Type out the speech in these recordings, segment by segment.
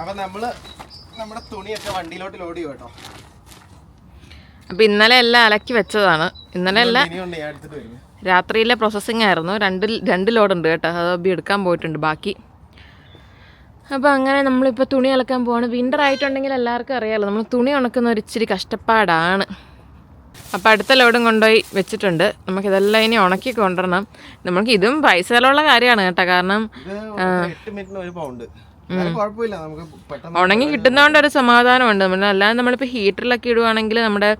അപ്പൊ നമ്മൾ നമ്മുടെ തുണിയൊക്കെ വണ്ടിയിലോട്ട് ലോഡ് ചെയ്യും കേട്ടോ. അപ്പം ഇന്നലെ എല്ലാം അലക്കി വെച്ചതാണ്. ഇന്നലെ എല്ലാം രാത്രിയിലെ പ്രോസസ്സിംഗ് ആയിരുന്നു. രണ്ട് രണ്ട് ലോഡുണ്ട് കേട്ടോ. അത് അബി എടുക്കാൻ പോയിട്ടുണ്ട് ബാക്കി. അപ്പോൾ അങ്ങനെ നമ്മളിപ്പോൾ തുണി അലക്കാൻ പോവാണ്. വിന്റർ ആയിട്ടുണ്ടെങ്കിൽ എല്ലാവർക്കും അറിയാമല്ലോ നമ്മൾ തുണി ഉണക്കുന്ന ഒരു ഇച്ചിരി കഷ്ടപ്പാടാണ്. അപ്പോൾ അടുത്ത ലോഡും കൊണ്ടുപോയി വെച്ചിട്ടുണ്ട്. നമുക്കിതെല്ലാം ഇനി ഉണക്കി കൊണ്ടുവരണം. നമുക്ക് ഇതും പൈസ ചിലവുള്ള കാര്യമാണ് കേട്ടോ. കാരണം കുഴപ്പമില്ല. നമുക്ക് പെട്ടെന്ന് ഉണങ്ങി കിട്ടുന്നതുകൊണ്ട് ഒരു സമാധാനമുണ്ട്. നമ്മൾ അല്ലാതെ നമ്മളിപ്പോൾ ഹീറ്ററിലൊക്കെ ഇടുവാണെങ്കിൽ നമ്മുടെ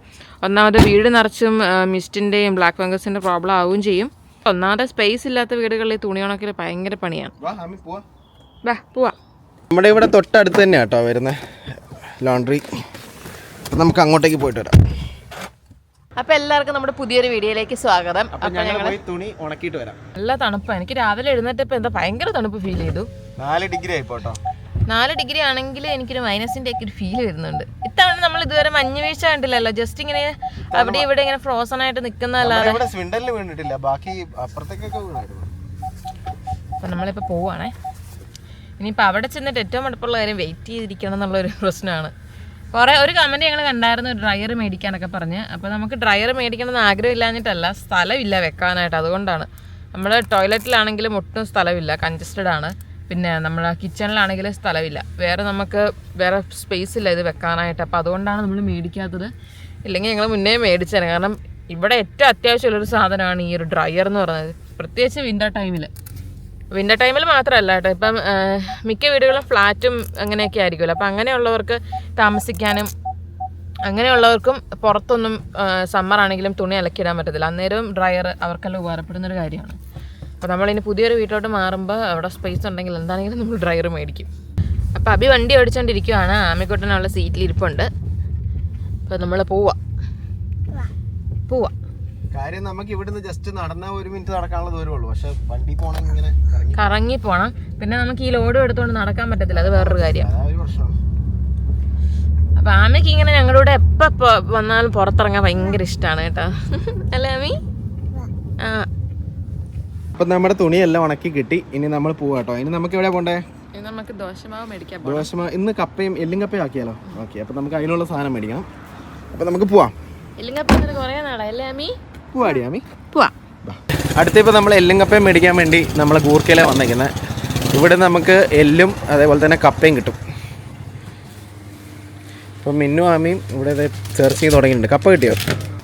ഒന്നാമത് വീട് നിറച്ചും മിസ്റ്റിന്റെയും ബ്ലാക്ക് ഫംഗസിന്റെ പ്രോബ്ലം ആവുകയും ചെയ്യും. ഒന്നാമത് സ്പേസ് ഇല്ലാത്ത വീടുകളിൽ ഈ തുണി ഉണക്കൽ ഭയങ്കര പണിയാണ്. വാ പോവാ. വാ പോവാ. നമ്മുടെ ഇവിടെ തൊട്ടടുത്ത് തന്നെയാണ് കേട്ടോ വരുന്നത് ലോണ്ട്രി നമുക്ക് അങ്ങോട്ടേക്ക് പോയിട്ട് വരാം. അപ്പൊ എല്ലാവർക്കും നമ്മുടെ പുതിയൊരു വീഡിയോയിലേക്ക് സ്വാഗതം. അപ്പൊ ഞങ്ങൾ പോയി തുണി ഉണക്കിയിട്ട് വരാം. നല്ല തണുപ്പാണ് എനിക്ക് രാവിലെ എഴുന്നേറ്റപ്പോ എന്താ ഭയങ്കര തണുപ്പ് ഫീൽ ചെയ്തു. നാല് ഡിഗ്രി ആയി പോട്ടോ നാല് ഡിഗ്രി ആണെങ്കിൽ എനിക്കൊരു മൈനസിന്റെ ഒക്കെ ഒരു ഫീൽ വരുന്നുണ്ട്. ഇത്തവണ നമ്മൾ ഇതുവരെ മഞ്ഞ് വീഴ്ച കണ്ടില്ലല്ലോ. ജസ്റ്റ് ഇങ്ങനെ അവിടെ ഇവിടെ ഇങ്ങനെ ഫ്രോസൺ ആയിട്ട് നിൽക്കുന്നതല്ലാതെ സ്വിൻഡലിൽ വീണിട്ടില്ല. ബാക്കി അപ്പുറത്തേക്കൊക്കെ വീണായിരുന്നു. അപ്പം നമ്മളിപ്പോൾ പോവുകയാണേ ഇനിയിപ്പോൾ അവിടെ ചെന്നിട്ട് ഏറ്റവും അടുപ്പുള്ള കാര്യം വെയിറ്റ് ചെയ്തിരിക്കണം എന്നുള്ള ഒരു പ്രശ്നമാണ്. കുറേ ഒരു കമന്റ് ഞങ്ങൾ കണ്ടായിരുന്നു ഡ്രയർ മേടിക്കാനൊക്കെ പറഞ്ഞ്. അപ്പോൾ നമുക്ക് ഡ്രയർ മേടിക്കണമെന്ന് ആഗ്രഹമില്ലാഞ്ഞിട്ടല്ല സ്ഥലമില്ല വെക്കാനായിട്ട്. അതുകൊണ്ടാണ്. നമ്മുടെ ടോയ്ലറ്റിലാണെങ്കിലും ഒട്ടും സ്ഥലമില്ല. കൺജസ്റ്റഡ് ആണ്. പിന്നെ നമ്മൾ കിച്ചണിലാണെങ്കിൽ സ്ഥലമില്ല. വേറെ നമുക്ക് വേറെ സ്പേസ് ഇല്ല ഇത് വെക്കാനായിട്ട്. അപ്പോൾ അതുകൊണ്ടാണ് നമ്മൾ മേടിക്കാത്തത്. ഇല്ലെങ്കിൽ ഞങ്ങൾ മുന്നേ മേടിച്ചത് കാരണം ഇവിടെ ഏറ്റവും അത്യാവശ്യമുള്ളൊരു സാധനമാണ് ഈ ഒരു ഡ്രയർ എന്ന് പറയുന്നത്. പ്രത്യേകിച്ച് വിന്റർ ടൈമിൽ വിന്റർ ടൈമിൽ മാത്രമല്ല കേട്ടോ. ഇപ്പം മിക്ക വീടുകളും ഫ്ലാറ്റും അങ്ങനെയൊക്കെ ആയിരിക്കുമല്ലോ. അപ്പം അങ്ങനെയുള്ളവർക്ക് താമസിക്കാനും അങ്ങനെയുള്ളവർക്കും പുറത്തൊന്നും സമ്മർ ആണെങ്കിലും തുണി അലക്കിയിടാൻ പറ്റത്തില്ല. അന്നേരവും ഡ്രയർ അവർക്കെല്ലാം ഉപകാരപ്പെടുന്നൊരു കാര്യമാണ്. അപ്പോൾ നമ്മളിനി പുതിയൊരു വീട്ടിലോട്ട് മാറുമ്പോൾ അവിടെ സ്പേസ് ഉണ്ടെങ്കിൽ എന്താണെങ്കിലും നമ്മൾ ഡ്രൈവർ മേടിക്കും. അപ്പോൾ അഭി വണ്ടി ഓടിച്ചുകൊണ്ടിരിക്കുവാണ് ആമിക്കുട്ടനുള്ള സീറ്റിൽ ഇരിപ്പുണ്ട്. അപ്പോൾ നമ്മൾ പോവാ. പോവാ. കാര്യം നമുക്ക് ഇവിടുന്ന് ജസ്റ്റ് നടന്ന ഒരു മിനിറ്റ് നടക്കാനുള്ള ദൂരമേ ഉള്ളൂ പക്ഷെ വണ്ടി പോണെങ്കിൽ ഇങ്ങനെ കറങ്ങി. പോണം. പിന്നെ നമുക്ക് ഈ ലോഡും എടുത്തുകൊണ്ട് നടക്കാൻ പറ്റത്തില്ല. അത് വേറൊരു കാര്യം. അപ്പൊ ആമയ്ക്ക് ഇങ്ങനെ ഞങ്ങളുടെ കൂടെ എപ്പോ വന്നാലും പുറത്തിറങ്ങാൻ ഭയങ്കര ഇഷ്ടമാണ് കേട്ടോ. അല്ലേ ആമി? ആ അപ്പൊ നമ്മുടെ തുണിയെല്ലാം ഉണക്കി കിട്ടി. ഇനി നമ്മൾ പോവാട്ടോ ഇനി നമുക്ക് എവിടെ പോണ്ടേ? നമുക്ക് ദോശമാവ് ദോശമാവ്. ഇന്ന് കപ്പയും എല്ലും കപ്പയും ആക്കിയാലോ? ഓക്കെ അപ്പൊ നമുക്ക് അതിനുള്ള സാധനം മേടിക്കണം. അപ്പൊ നമുക്ക് പോവാം. കുറേ പോവാടി പോവാ. അടുത്ത ഇപ്പോൾ നമ്മൾ എല്ലും കപ്പയും മേടിക്കാൻ വേണ്ടി നമ്മൾ ഗൂർക്കയിലെ വന്നിരിക്കുന്നത് ഇവിടെ നമുക്ക് എല്ലും അതേപോലെ തന്നെ കപ്പയും കിട്ടും. അപ്പം മിന്നു ആമിയും ഇവിടെ ഇത് സെർച്ച് ചെയ്ത് തുടങ്ങിയിട്ടുണ്ട്. കപ്പ കിട്ടിയോ?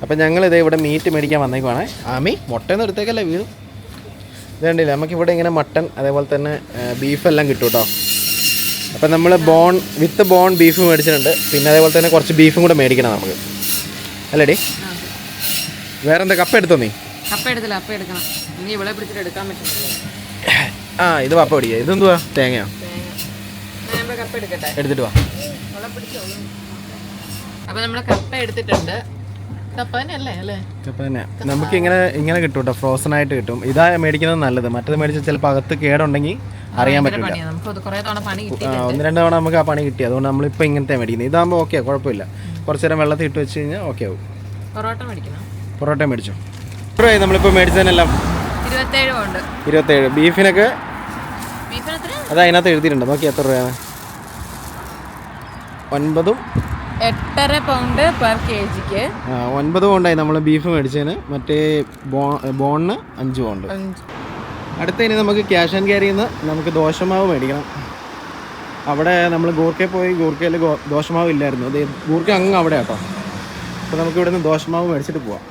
അപ്പം ഞങ്ങൾ ഇതേ ഇവിടെ മീറ്റ് മേടിക്കാൻ വന്നേക്കുവാണ്. ആമി മുട്ടയൊന്നും എടുത്തേക്കല്ലേ വീഴും ഇത് നമുക്കിവിടെ നമുക്ക് ഇവിടെ ഇങ്ങനെ മട്ടൺ അതേപോലെ തന്നെ ബീഫെല്ലാം കിട്ടും കേട്ടോ അപ്പം നമ്മൾ ബോൺ വിത്ത് ബോൺ ബീഫ് മേടിച്ചിട്ടുണ്ട്. പിന്നെ അതേപോലെ തന്നെ കുറച്ച് ബീഫും കൂടെ മേടിക്കണം നമുക്ക്. അല്ലേടി? വേറെന്താ? കപ്പ എടുത്തോ നീ? ആ ഇത് പപ്പ പിടിക്കുക ഇതെന്തുവാ? തേങ്ങയോ? എടുത്തിട്ട് വാ. അപ്പൊ നമ്മൾ കപ്പ എടുത്തിട്ടുണ്ട്. നമുക്ക് ഇങ്ങനെ ഇങ്ങനെ കിട്ടും കേട്ടോ ഫ്രോസൺ ആയിട്ട് കിട്ടും. ഇതാ മേടിക്കുന്നത് നല്ലത്. മറ്റത് മേടിച്ചാൽ ചിലപ്പോൾ അകത്ത് കേടുണ്ടെങ്കിൽ അറിയാൻ പറ്റില്ല ഒന്ന് രണ്ട് തവണ നമുക്ക് ആ പണി കിട്ടി. അതുകൊണ്ട് നമ്മളിപ്പോൾ ഇങ്ങനത്തെ മേടിക്കുന്നത്. ഇതാകുമ്പോൾ ഓക്കെ കുഴപ്പമില്ല. കുറച്ച് നേരം വെള്ളത്തിൽ ഇട്ട് വെച്ച് കഴിഞ്ഞാൽ ഓക്കെ ആവും. പൊറോട്ട മേടിച്ചോ. എത്രയായി നമ്മളിപ്പോൾ മേടിച്ചതിനെല്ലാം. ഇരുപത്തേഴ് ബീഫിനൊക്കെ? അത് അതിനകത്ത് എഴുതിയിട്ടുണ്ട്. നോക്കി എത്ര രൂപയാണ്? ഒൻപതും എട്ടര പൗണ്ട് പെർ കെ ജിക്ക് ഒൻപത് പൗണ്ടായി നമ്മൾ ബീഫ് മേടിച്ചതിന് മറ്റേ ബോണിന് അഞ്ച് പൗണ്ട് അടുത്ത ഇനി നമുക്ക് ക്യാഷ് ആൻഡ് ക്യാരിയിൽ നിന്ന് നമുക്ക് ദോശമാവ് മേടിക്കണം. അവിടെ നമ്മൾ ഗൂർക്കയിൽ പോയി ഗൂർക്കയിൽ ദോശമാവ് ഇല്ലായിരുന്നു. അത് ഗൂർക്ക അങ്ങ് അവിടെ കേട്ടോ അപ്പോൾ നമുക്ക് ഇവിടെ നിന്ന് ദോശമാവ് മേടിച്ചിട്ട് പോവാം.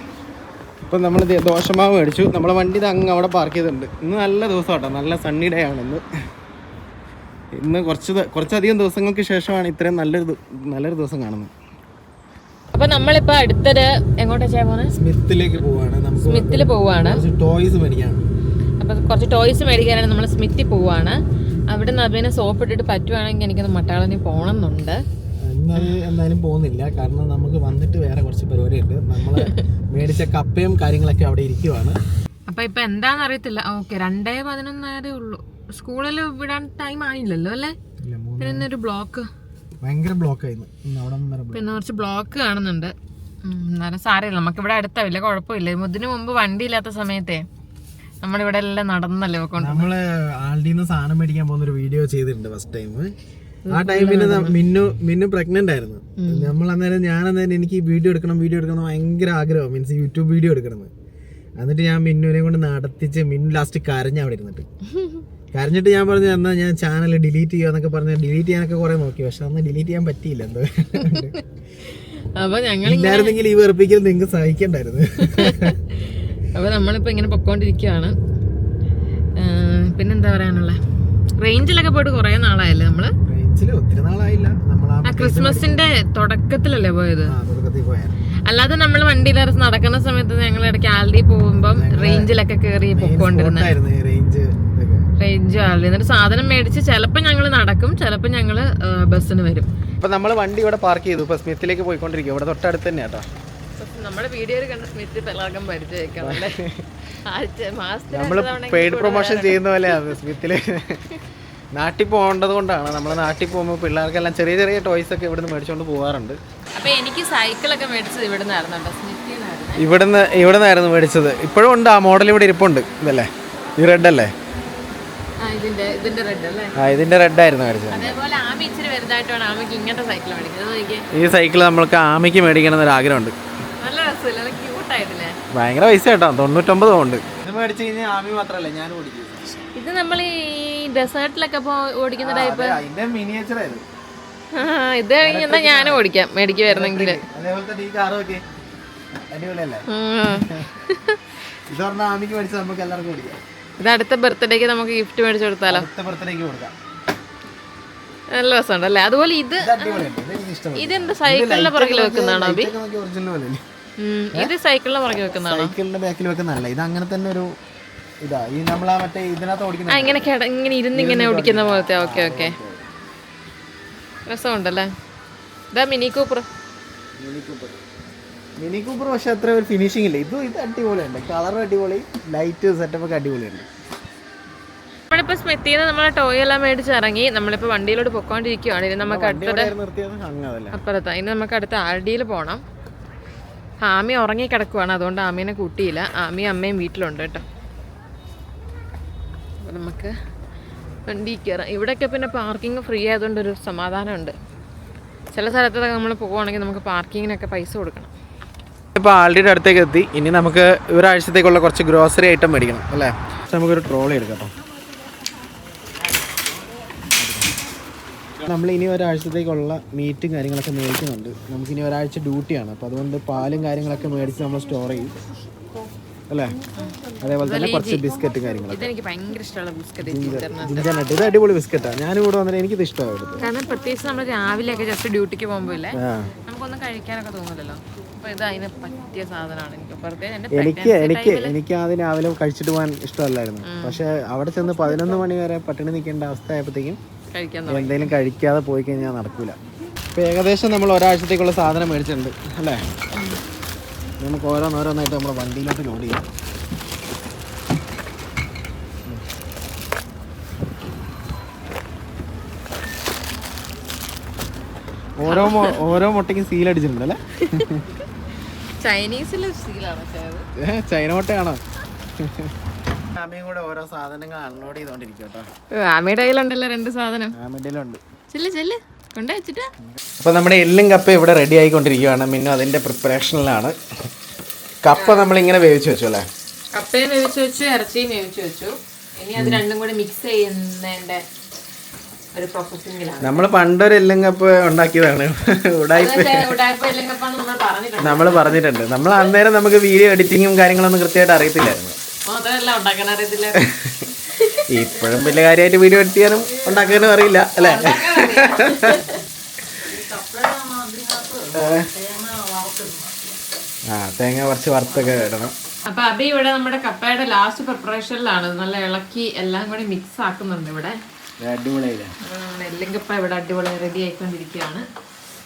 ഇപ്പം നമ്മൾ ദോശമാവ് മേടിച്ചു. നമ്മളെ വണ്ടി ഇത് അങ്ങ് അവിടെ പാർക്ക് ചെയ്തിട്ടുണ്ട്. ഇന്ന് നല്ല ദിവസം കേട്ടോ നല്ല സണ്ണി ഡേ ആണ് ഇന്ന്. ഇന്ന് കുറച്ച് കുറച്ചധികം ദിവസങ്ങൾക്ക് ശേഷമാണ് ഇത്രയും നല്ലൊരു നല്ലൊരു ദിവസം കാണുന്നത്. അപ്പൊ നമ്മളിപ്പോ അടുത്തത് എങ്ങോട്ടാ ചെയ്യാൻ പോകുന്നത് സ്മിത്തിലേക്ക് പോവാണ്. സ്മിത്തിൽ പോവാണ്. ടോയ്സ് മേടിക്കാണ് അപ്പൊ കുറച്ച് ടോയ്സ് മേടിക്കാനാണ് നമ്മൾ സ്മിത്തിൽ പോവാണ്. അവിടെ നിന്ന് അഭിനെ സോപ്പ് ഇട്ടിട്ട് പറ്റുവാണെങ്കിൽ എനിക്കൊന്ന് മട്ടാളനി പോകണം എന്നുണ്ട് ഇന്നത് എന്തായാലും പോകുന്നില്ല. കാരണം നമുക്ക് വന്നിട്ട് വേറെ കുറച്ച് പരിപാടിയുണ്ട്. നമ്മൾ മേടിച്ച കപ്പയും കാര്യങ്ങളൊക്കെ അവിടെ ഇരിക്കുവാണ്. അപ്പൊ ഇപ്പൊ എന്താന്ന് അറിയത്തില്ല. ഓക്കെ രണ്ടേ പതിനൊന്നേരേ ഉള്ളൂ. സ്കൂളിൽ വിടാൻ ടൈം ആയില്ലല്ലോ അല്ലേ? പിന്നെ ഒരു ബ്ലോക്ക് ഭയങ്കര ബ്ലോക്ക് ആയിരുന്നു. പിന്നെ കുറച്ച് ബ്ലോക്ക് കാണുന്നുണ്ട്. എന്നാലും സാരമില്ല. നമുക്ക് ഇവിടെ അടുത്താവില്ല കുഴപ്പമില്ല. ഇതിനു മുമ്പ് വണ്ടി ഇല്ലാത്ത സമയത്തെ നമ്മളിവിടെ എല്ലാം നടന്നല്ലേ നമ്മൾ ആൾഡിന്ന് സാധനം മേടിക്കാൻ പോകുന്ന ഒരു വീഡിയോ ചെയ്തിട്ടുണ്ട് ഫസ്റ്റ് ടൈം ആ ടൈമിൽ മിന്നു മിന്നു പ്രഗ്നന്റ് ആയിരുന്നു. നമ്മൾ അന്നേരം ഞാൻ അന്നേരം എനിക്ക് വീഡിയോ എടുക്കണം വീഡിയോ എടുക്കണം ഭയങ്കര ആഗ്രഹം. മീൻസ് യൂട്യൂബ് വീഡിയോ എടുക്കണം എന്ന്. എന്നിട്ട് ഞാൻ മിന്നുവിനെ കൊണ്ട് നടത്തിച്ച് മിന്നു ലാസ്റ്റ് കരഞ്ഞ അവിടെ ഇരുന്നിട്ട്. കരഞ്ഞിട്ട് ഞാൻ പറഞ്ഞു എന്നാ ഞാൻ ചാനൽ ഡിലീറ്റ് ചെയ്യുക എന്നൊക്കെ പറഞ്ഞ് ഡിലീറ്റ് ചെയ്യാനൊക്കെ കുറെ നോക്കി. പക്ഷെ അന്ന് ഡിലീറ്റ് ചെയ്യാൻ പറ്റിയില്ല. എന്തോ അപ്പൊ ഞങ്ങൾ ഇല്ലായിരുന്നെങ്കിൽ ഈ വെറുപ്പിക്കൽ നിങ്ങൾക്ക് സഹിക്കണ്ടായിരുന്നു. അപ്പൊ നമ്മളിപ്പോ ഇങ്ങനെ പൊക്കോണ്ടിരിക്കുകയാണ് പിന്നെന്താ പറയാനുള്ള? റേഞ്ചിലൊക്കെ പോയിട്ട് കുറെ നാളായല്ലേ നമ്മൾ? ക്രിസ്മസിന്റെ തുടക്കത്തിലല്ലേ പോയത്? അല്ലാതെ നമ്മൾ വണ്ടിയിലിറച്ച് നടക്കുന്ന സമയത്ത് ഞങ്ങൾ ഇടയ്ക്ക് ആൽഡി പോകുമ്പം റേഞ്ചിലൊക്കെ കയറി ഈ റേഞ്ച് ആൽഡി എന്നിട്ട് സാധനം മേടിച്ച് ചിലപ്പോൾ ഞങ്ങൾ നടക്കും ചിലപ്പോൾ ഞങ്ങൾ ബസ്സിന് വരും. ഇപ്പൊ നമ്മൾ വണ്ടി ഇവിടെ പാർക്ക് ചെയ്തു. ഇപ്പൊ സ്മിത്തിലേക്ക് പോയിക്കൊണ്ടിരിക്കും ഇവിടെ തൊട്ടടുത്ത് തന്നെ കേട്ടോ നമ്മുടെ വീഡിയോയിൽ കണ്ട സ്മിത്ത് പിള്ളേർക്കും പരിചയിക്കണം നമ്മൾ പെയ്ഡ് പ്രൊമോഷൻ ചെയ്യുന്ന പോലെയാണ് സ്മിത്തിൽ. നാട്ടിൽ പോകേണ്ടത് കൊണ്ടാണ്. നമ്മൾ നാട്ടിൽ പോകുമ്പോൾ പിള്ളേർക്കെല്ലാം ചെറിയ ചെറിയ ടോയ്സ് ഒക്കെ ഇവിടുന്ന് മേടിച്ചുകൊണ്ട് പോകാറുണ്ട് അപ്പൊ എനിക്ക് സൈക്കിളൊക്കെ മേടിച്ചത് ഇവിടെ നിന്നായിരുന്നു കേട്ടോ സ്മിത്തിന്നായിരുന്നു. ഇവിടുന്ന് ഇവിടുന്നായിരുന്നു മേടിച്ചത്. ഇപ്പോഴും ഉണ്ട്. ആ മോഡൽ ഇവിടെ ഇരിപ്പുണ്ട്. ഇതല്ലേ? ഈ റെഡ് അല്ലേ? ഇതിന്റെ ഇതിന്റെ റെഡ് അല്ലേ? ആ ഇതിന്റെ റെഡ് ആയിരുന്നു മേടിച്ചത്. ആമിക്ക് ഈ സൈക്കിൾ നമ്മൾക്ക് ആമയ്ക്ക് മേടിക്കണം എന്നൊരു ആഗ്രഹമുണ്ട്. ഭയങ്കര പൈസ കേട്ടോ. തൊണ്ണൂറ്റൊമ്പത് ഉണ്ട് ഇത് മേടിച്ച് കഴിഞ്ഞാൽ ആമി മാത്രമല്ല ഞാൻ ഓടിക്കും. ഇത് നമ്മൾ ഈ ഡെസേർട്ടിലൊക്കെ പോ ഓടിക്കുന്ന ടൈപ്പ് അതിന്റെ മിനിയേച്ചർ ആയിരുന്നു ഇത് കഴിഞ്ഞ് എന്നാ ഞാനും ഓടിക്കാം. മേടിക്കുമായിരുന്നെങ്കിൽ ഇത് പറഞ്ഞാൽ ആമിക്ക് മേടിച്ചാൽ നമുക്ക് എല്ലാവർക്കും ഓടിക്കാം. ഇത് അടുത്ത ബർത്ത്ഡേക്ക് നമുക്ക് ഗിഫ്റ്റ് മേടിച്ചു കൊടുത്താലോ? അടുത്ത ബർത്ത്ഡേക്ക് കൊടുക്കാം. നല്ല രസമുണ്ടല്ലേ? അതുപോലെ ഇത് ഇതെന്ത് സൈക്കിളിന്റെ പുറകിൽ വെക്കുന്നതാണോ അബി ഇത് സൈക്കിളിന്റെ പുറകിൽ വെക്കുന്നതാണോ? സൈക്കിളിന്റെ ബാക്കിൽ വെക്കുന്നതല്ല. ഇത് അങ്ങനെ തന്നെ ഒരു ഇതാ ഈ നമ്മളാ മറ്റേ ഇതിനകത്ത് ആ ഓടിക്കുന്ന ഇങ്ങനെ കേട ഇങ്ങനെ ഇരുന്ന് ഇങ്ങനെ ഓടിക്കുന്ന പോലത്തെ ഓക്കെ. ഓക്കെ. രസമുണ്ടല്ലേ? ഇതാ Mini Cooper. Mini Cooper. Mini Cooper പക്ഷെ അത്ര ഒരു ഫിനിഷിംഗ് ഇല്ല. ഇത് ഇത് അടിപൊളിയുണ്ട് കളർ അടിപൊളി ലൈറ്റ് സെറ്റപ്പ് ഒക്കെ അടിപൊളിയുണ്ട് നമ്മളിപ്പോ സ്മെത്തിന്ന് നമ്മളെ ടോയ് എല്ലാം മേടിച്ച് ഇറങ്ങി നമ്മളിപ്പോ വണ്ടിയിലോട്ട് പൊക്കോണ്ടിരിക്കുവാണ്. ഇനി നമുക്ക് അടുത്ത ഇവിടെ നിർത്തിയത് അങ്ങനല്ല അപ്പുറത്താ. ഇനി നമുക്ക് അടുത്ത ആർഡിയിൽ പോകണം ആമി ഉറങ്ങി കിടക്കുവാണ്. അതുകൊണ്ട് ആമീനെ കൂട്ടിയില്ല. ആമിയും അമ്മയും വീട്ടിലുണ്ട് കേട്ടോ. അപ്പോൾ നമുക്ക് വണ്ടി കയറാം. ഇവിടെയൊക്കെ പിന്നെ പാർക്കിംഗ് ഫ്രീ ആയതുകൊണ്ട് ഒരു സമാധാനമുണ്ട്. ചില സ്ഥലത്തൊക്കെ നമ്മൾ പോവുകയാണെങ്കിൽ നമുക്ക് പാർക്കിങ്ങിനൊക്കെ പൈസ കൊടുക്കണം. ഇപ്പോൾ ആൾഡിയുടെ അടുത്തേക്ക് എത്തി. ഇനി നമുക്ക് ഒരാഴ്ചത്തേക്കുള്ള കുറച്ച് ഗ്രോസറി ഐറ്റം മേടിക്കണം അല്ലേ? നമുക്കൊരു ട്രോളി എടുക്കാം നമ്മൾ ഇനി ഒരാഴ്ചത്തേക്കുള്ള മീറ്റും കാര്യങ്ങളൊക്കെ മേടിക്കുന്നുണ്ട്. നമുക്കിനി ഒരാഴ്ച ഡ്യൂട്ടിയാണ് അപ്പോൾ അതുകൊണ്ട് പാലും കാര്യങ്ങളൊക്കെ മേടിച്ച് നമ്മൾ സ്റ്റോർ ചെയ്യും. അല്ലേ? അതേപോലെ തന്നെ കുറച്ച് ബിസ്ക്കറ്റ് കാര്യങ്ങളൊക്കെ. എനിക്ക് ഭയങ്കര ഇഷ്ടമുള്ള ബിസ്ക്കറ്റ് ഇത് അടിപൊളി ബിസ്ക്കറ്റാണ് ഞാനിവിടെ വന്നിട്ട് എനിക്കിത് ഇഷ്ടമാണ് ഇവിടുത്തെ. കാരണം പ്രത്യേകിച്ച് നമ്മൾ രാവിലെയൊക്കെ ജസ്റ്റ് ഡ്യൂട്ടിക്ക് പോകുമ്പോൾ നമുക്കൊന്നും കഴിക്കാനൊക്കെ തോന്നില്ലല്ലോ അപ്പോൾ ഇത് അതിന് പറ്റിയ സാധനമാണ്. എനിക്ക് പ്രത്യേകിച്ച് എനിക്ക് എനിക്ക് എനിക്ക് ആദ്യം രാവിലെ കഴിച്ചിട്ട് പോകാൻ ഇഷ്ടമല്ലായിരുന്നു. പക്ഷെ അവിടെ ചെന്ന് പതിനൊന്ന് മണി വരെ പട്ടിണി നിൽക്കേണ്ട അവസ്ഥ ആയപ്പോഴത്തേക്കും എന്തെങ്കിലും കഴിക്കാതെ പോയി കഴിഞ്ഞാൽ നടക്കൂല. ഇപ്പൊ ഏകദേശം നമ്മൾ ഒരാഴ്ചത്തേക്കുള്ള സാധനം മേടിച്ചിട്ടുണ്ട് അല്ലേ? നമുക്ക് ഓരോന്നോരോന്നായിട്ട് നമ്മുടെ വണ്ടിയിലോട്ട് ലോഡ് ചെയ്യാം. ഓരോ ഓരോ മുട്ടയ്ക്കും സീൽ അടിച്ചിട്ടുണ്ട് അല്ലേ? ചൈനീസിലെ ചൈന മുട്ടയാണോ? ഓരോ സാധനങ്ങൾ അൺലോഡ് ചെയ്തോണ്ടിരിക്കും കേട്ടോ. ആമയുടെ കയ്യിലുണ്ടല്ലോ രണ്ട് സാധനം. ആമിഡിലുണ്ട് ചെല്ല് ചെല്ല്. കൊണ്ടേ വെച്ചിട്ട്. അപ്പോൾ നമ്മുടെ എല്ലും കപ്പ ഇവിടെ റെഡി ആയിക്കൊണ്ടിരിക്കുകയാണ്. മിന്നു അതിന്റെ പ്രിപ്പറേഷനിലാണ് കപ്പ നമ്മളിങ്ങനെ വേവിച്ച് വെച്ചു അല്ലേ? കപ്പയും വേവിച്ച് വെച്ചു ഇറച്ചിയും വേവിച്ച് വെച്ചു. ഇനി അത് രണ്ടും കൂടി മിക്സ് ചെയ്യുന്നതിന്റെ ഒരു നമ്മൾ പണ്ടൊരു എല്ലുങ്കപ്പ് കപ്പ ഉണ്ടാക്കിയതാണ്. ഉടായ്പ. നമ്മൾ നമ്മൾ പറഞ്ഞിട്ടുണ്ട്. നമ്മൾ അന്നേരം നമുക്ക് വീഡിയോ എഡിറ്റിങ്ങും കാര്യങ്ങളൊന്നും കൃത്യമായിട്ട് അറിയത്തില്ലായിരുന്നു. ഇപ്പോഴും വലിയ കാര്യമായിട്ട് വീഡിയോ എഡിറ്റ് ചെയ്യാനും ഉണ്ടാക്കാനും അറിയില്ല അല്ലേ? ആ തേങ്ങ കുറച്ച് വറുത്തൊക്കെ ഇടണം. അപ്പൊ അബി ഇവിടെ നമ്മുടെ കപ്പയുടെ ലാസ്റ്റ് പ്രിപ്പറേഷനിലാണ് നല്ല ഇളക്കി എല്ലാം കൂടി മിക്സ് ആക്കുന്നുണ്ട് ഇവിടെ. അടിപൊളിയില്ലേ അപ്പൊ നമ്മുടെ എല്ലും കപ്പ ഇവിടെ അടിപൊളി റെഡി ആയിക്കൊണ്ടിരിക്കുകയാണ്.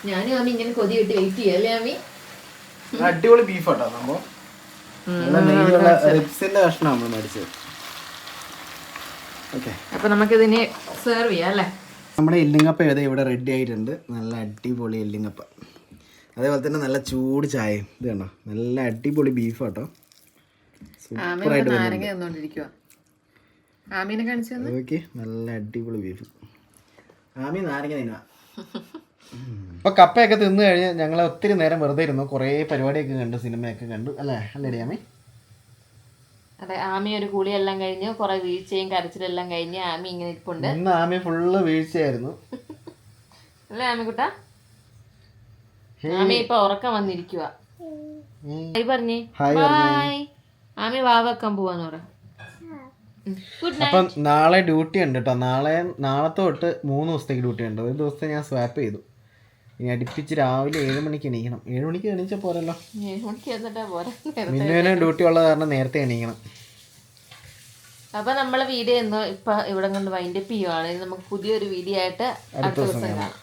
ഞാനും അമ്മി ഇങ്ങനെ കൊതി കിട്ടി വെയിറ്റ് ചെയ്യാം അല്ലേ അമ്മി അടിപൊളി ബീഫ് കേട്ടോ സംഭവം. നല്ല നെയ്യുള്ള റിപ്സിന്റെ കഷ്ണം നമ്മൾ മേടിച്ചത്. ഓക്കെ അപ്പൊ നമുക്കിതിനെ സെർവ് ചെയ്യാം അല്ലേ? നമ്മുടെ എല്ലിങ്ങപ്പ ഏതാ ഇവിടെ റെഡി ആയിട്ടുണ്ട്. നല്ല അടിപൊളി എല്ലിങ്ങപ്പ അതേപോലെ തന്നെ നല്ല ചൂട് ചായയും. ഇത് കണ്ടോ? നല്ല അടിപൊളി ബീഫ് കേട്ടോ സൂപ്പറായിട്ട് നാരങ്ങ തന്നോണ്ടിരിക്കുക ആമീനെ കാണിച്ചു തന്നെ? ഓക്കെ നല്ല അടിപൊളി ബീഫ് ആമി നാരങ്ങ ഇപ്പൊ കപ്പയൊക്കെ തിന്നു കഴിഞ്ഞാൽ ഞങ്ങൾ ഒത്തിരി നേരം വെറുതെ ഇരുന്നു. കുറേ പരിപാടിയൊക്കെ കണ്ടു സിനിമയൊക്കെ കണ്ടു. അല്ലേ? അല്ലേ ആമി അതെ ആമി ഒരു കുളിയെല്ലാം കഴിഞ്ഞ്. കുറെ വീഴ്ചയും കരച്ചിലെല്ലാം കഴിഞ്ഞ് ആമി ഇങ്ങനെ ഇരിപ്പുണ്ട്. ഇന്ന് ആമി ഫുള്ള് വീഴ്ചയായിരുന്നു. അല്ലേ ആമിക്കുട്ട? ആമി ഇപ്പൊ ഉറക്കം വന്നിരിക്കുക ഹായ്. പറഞ്ഞേ. ഹായ് ആമി വാവക്കാൻ പോവാന്ന് പറ. ഗുഡ് അപ്പം നാളെ ഡ്യൂട്ടി ഉണ്ട് കേട്ടോ നാളെ നാളത്തെ തൊട്ട് മൂന്ന് ദിവസത്തേക്ക് ഡ്യൂട്ടി ഉണ്ട്. ഒരു ദിവസത്തെ ഞാൻ സ്വാപ്പ് ചെയ്തു. ഇനി അടുപ്പിച്ച് രാവിലെ ഏഴ് മണിക്ക് എണീക്കണം. ഏഴ് മണിക്ക് എണീച്ച പോരല്ലോ. മിന്നുവിന് ഡ്യൂട്ടി ഉള്ളത് കാരണം നേരത്തെ എണീക്കണം. അപ്പൊ നമ്മളെ വീഡിയോ ഇന്ന് ഇപ്പൊ ഇവിടെ കൊണ്ട് വൈൻഡപ്പ് ചെയ്യുവാണ്. നമുക്ക് പുതിയൊരു വീഡിയോ ആയിട്ട് അടുത്ത ദിവസം കാണാം.